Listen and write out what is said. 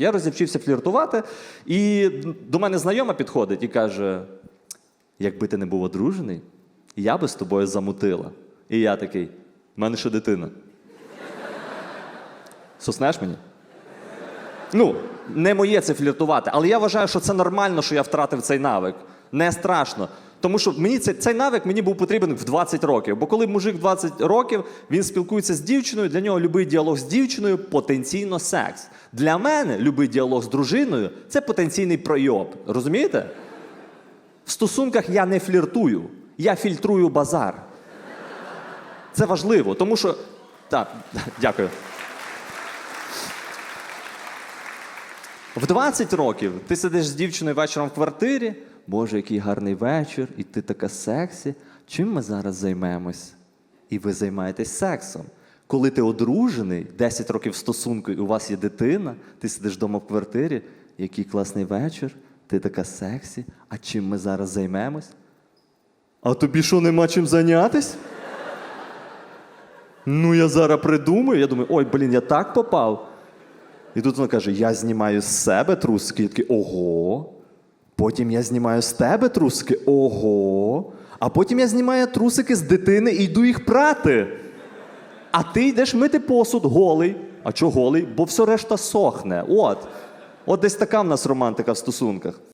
Я розівчився фліртувати, і до мене знайома підходить і каже: якби ти не був одружений, я би з тобою замутила. І я такий: в мене ще дитина. Соснеш мені? Ну, не моє це фліртувати, але я вважаю, що це нормально, що я втратив цей навик. Не страшно. Тому що мені цей, цей навик мені був потрібен в 20 років. Бо коли мужик 20 років, він спілкується з дівчиною, для нього будь-який діалог з дівчиною потенційно секс. Для мене будь-який діалог з дружиною це потенційний пройоб. Розумієте? В стосунках я не фліртую, я фільтрую базар. Це важливо, тому що. Так, дякую. В 20 років ти сидиш з дівчиною вечором в квартирі. Боже, який гарний вечір, і ти така сексі. Чим ми зараз займемось? І ви займаєтесь сексом. Коли ти одружений, 10 років стосунку, і у вас є дитина, ти сидиш вдома в квартирі, який класний вечір, ти така сексі. А чим ми зараз займемось? А тобі що нема чим зайнятись? Ну, я зараз придумаю. Я думаю, ой, блін, я так попав. І тут вона каже: я знімаю з себе трусики. Я такий, ого. Потім я знімаю з тебе трусики, ого. А потім я знімаю трусики з дитини і йду їх прати. А ти йдеш мити посуд голий. А чого голий? Бо все решта сохне. От. От десь така в нас романтика в стосунках.